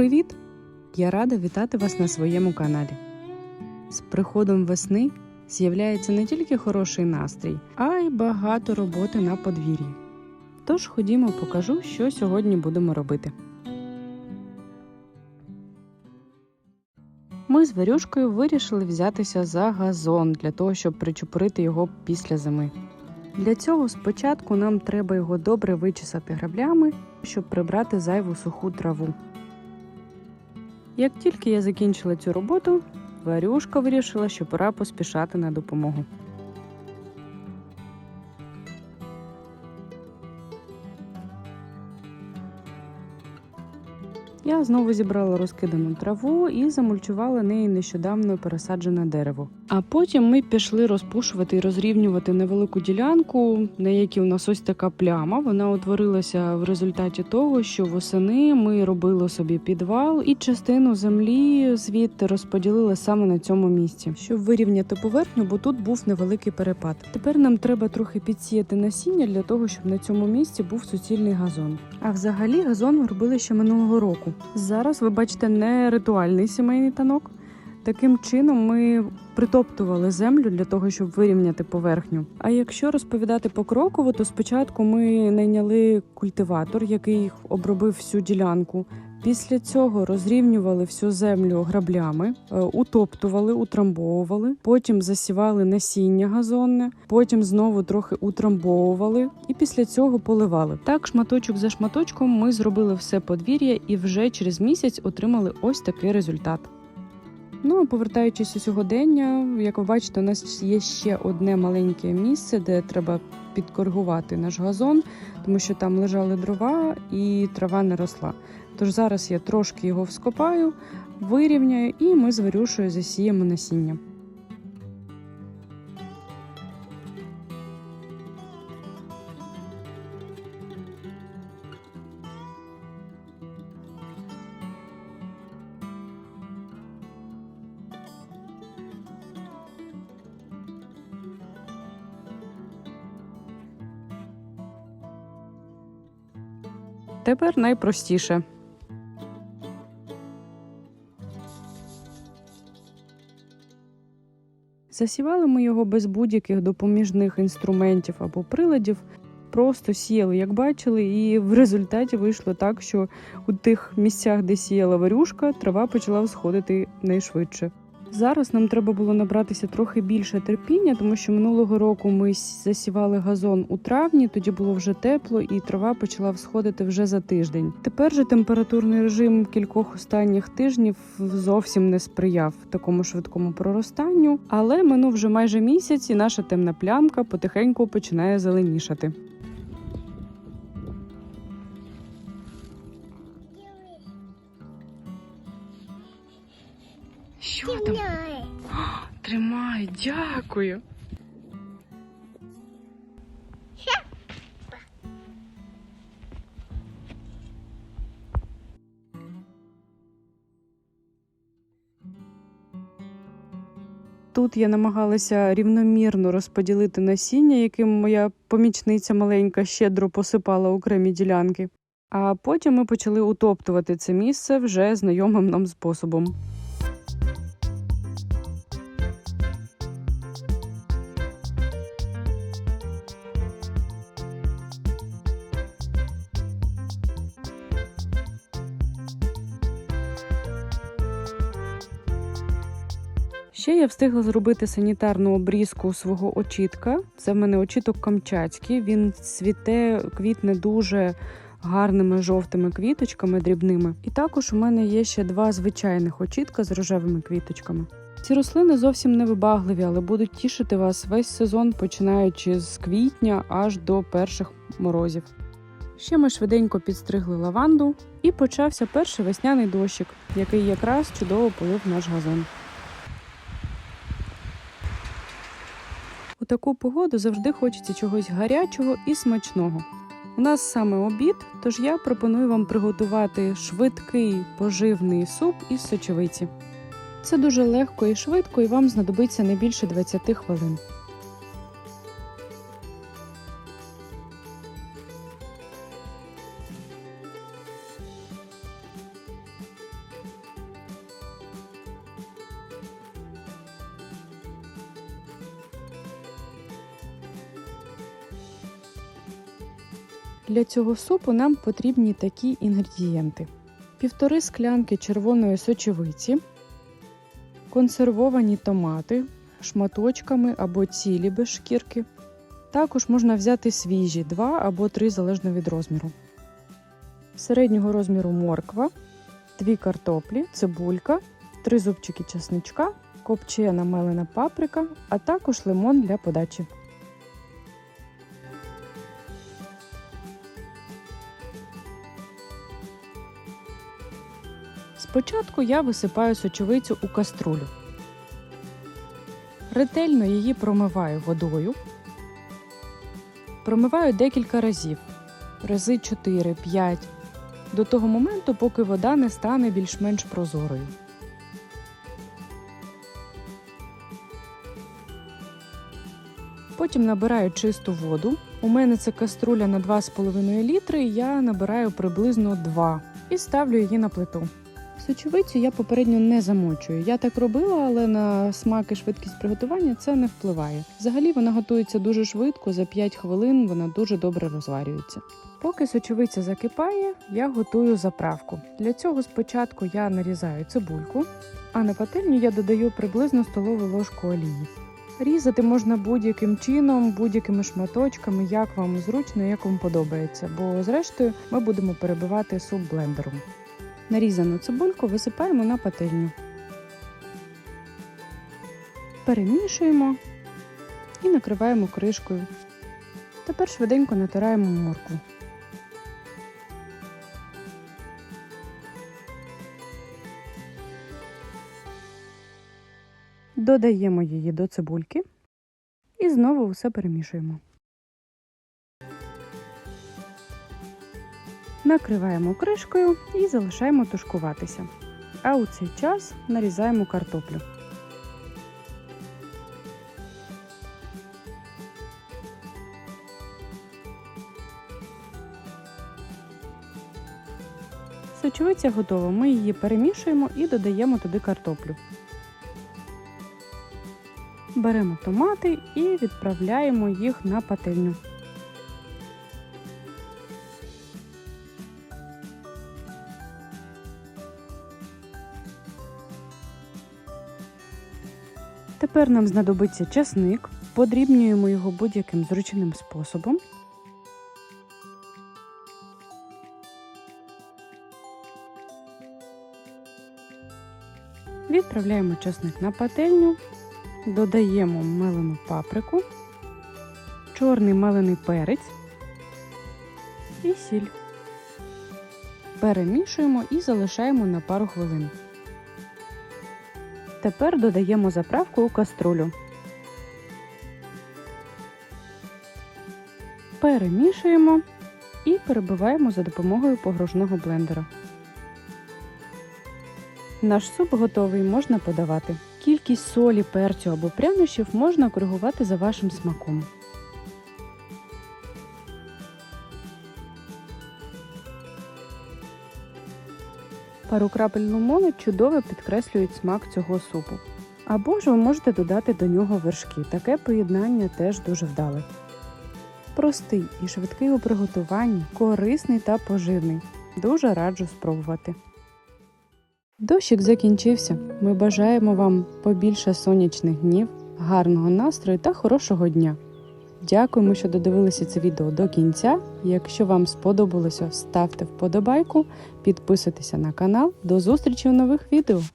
привіт! Я рада вітати вас на своєму каналі. З приходом весни з'являється не тільки хороший настрій, а й багато роботи на подвір'ї. Тож ходімо, покажу, що сьогодні будемо робити. Ми з Варюшкою вирішили взятися за газон для того, щоб причепурити його після зими. Для цього спочатку нам треба його добре вичесати граблями, щоб прибрати зайву суху траву. Як тільки я закінчила цю роботу, Варюшка вирішила, що пора поспішати на допомогу. Я знову зібрала розкидану траву і замульчувала неї нещодавно пересаджене дерево. А потім ми пішли розпушувати і розрівнювати невелику ділянку, на якій у нас ось така пляма. Вона утворилася в результаті того, що восени ми робили собі підвал, і частину землі звідти розподілили саме на цьому місці, щоб вирівняти поверхню, бо тут був невеликий перепад. Тепер нам треба трохи підсіяти насіння для того, щоб на цьому місці був суцільний газон. А взагалі газон робили ще минулого року. Зараз ви бачите не ритуальний сімейний танок. Таким чином ми притоптували землю для того, щоб вирівняти поверхню. А якщо розповідати покроково, то спочатку ми найняли культиватор, який обробив всю ділянку. Після цього розрівнювали всю землю граблями, е, утоптували, утрамбовували, потім засівали насіння газонне, потім знову трохи утрамбовували і після цього поливали. Так, шматочок за шматочком ми зробили все подвір'я і вже через місяць отримали ось такий результат. Ну а повертаючись у сьогодення, як ви бачите, у нас є ще одне маленьке місце, де треба підкоригувати наш газон, тому що там лежали дрова і трава не росла. Тож зараз я трошки його вскопаю, вирівняю і ми з Варюшею засіємо насіння. Тепер найпростіше. Засівали ми його без будь-яких допоміжних інструментів або приладів. Просто сіяли, як бачили, і в результаті вийшло так, що у тих місцях, де сіяла варюшка, трава почала всходити найшвидше. Зараз нам треба було набратися трохи більше терпіння, тому що минулого року ми засівали газон у травні, тоді було вже тепло, і трава почала всходити вже за тиждень. Тепер же температурний режим кількох останніх тижнів зовсім не сприяв такому швидкому проростанню, але минув вже майже місяць, і наша темна плямка потихеньку починає зеленішати. Що там? Тримай, дякую. Тут я намагалася рівномірно розподілити насіння, яким моя помічниця маленька щедро посипала окремі ділянки. А потім ми почали утоптувати це місце вже знайомим нам способом. Ще я встигла зробити санітарну обрізку свого очітка. Це в мене очіток камчатський. Він цвіте, квітне дуже гарними жовтими квіточками дрібними. І також у мене є ще два звичайних очітка з рожевими квіточками. Ці рослини зовсім не вибагливі, але будуть тішити вас весь сезон, починаючи з квітня аж до перших морозів. Ще ми швиденько підстригли лаванду, і почався перший весняний дощик, який якраз чудово полив наш газон. Таку погоду завжди хочеться чогось гарячого і смачного. У нас саме обід, тож я пропоную вам приготувати швидкий поживний суп із сочевиці. Це дуже легко і швидко, і вам знадобиться не більше 20 хвилин. Для цього супу нам потрібні такі інгредієнти: півтори склянки червоної сочевиці, консервовані томати шматочками або цілі без шкірки. Також можна взяти свіжі 2 або 3 залежно від розміру. Середнього розміру морква, 2 картоплі, цибулька, 3 зубчики чесничка, копчена мелена паприка, а також лимон для подачі. Спочатку я висипаю сочовицю у каструлю. Ретельно її промиваю водою. Промиваю декілька разів, рази 4-5, до того моменту, поки вода не стане більш-менш прозорою. Потім набираю чисту воду. У мене це каструля на 2,5 літри, я набираю приблизно 2 і ставлю її на плиту. Сочовицю я попередньо не замочую. Я так робила, але на смак і швидкість приготування це не впливає. Взагалі вона готується дуже швидко, за 5 хвилин вона дуже добре розварюється. Поки сочовиця закипає, я готую заправку. Для цього спочатку я нарізаю цибульку, а на пательню я додаю приблизно столову ложку олії. Різати можна будь-яким чином, будь-якими шматочками, як вам зручно, як вам подобається, бо зрештою ми будемо перебивати суп блендером. Нарізану цибульку висипаємо на пательню. Перемішуємо і накриваємо кришкою. Тепер швиденько натираємо моркву. Додаємо її до цибульки і знову все перемішуємо. Накриваємо кришкою і залишаємо тушкуватися. А у цей час нарізаємо картоплю. Сочовиця готова. Ми її перемішуємо і додаємо туди картоплю. Беремо томати і відправляємо їх на пательню. Тепер нам знадобиться часник, подрібнюємо його будь-яким зручним способом. Відправляємо часник на пательню, додаємо мелену паприку, чорний мелений перець і сіль. Перемішуємо і залишаємо на пару хвилин. Тепер додаємо заправку у каструлю. Перемішуємо і перебиваємо за допомогою погружного блендера. Наш суп готовий можна подавати. Кількість солі, перцю або прянощів можна коригувати за вашим смаком. Пару крапель лимону чудово підкреслюють смак цього супу. Або ж ви можете додати до нього вершки. Таке поєднання теж дуже вдале. Простий і швидкий у приготуванні, корисний та поживний. Дуже раджу спробувати. Дощик закінчився. Ми бажаємо вам побільше сонячних днів, гарного настрою та хорошого дня. Дякуємо, що додивилися це відео до кінця. Якщо вам сподобалося, ставте вподобайку, підписуйтеся на канал. До зустрічі в нових відео!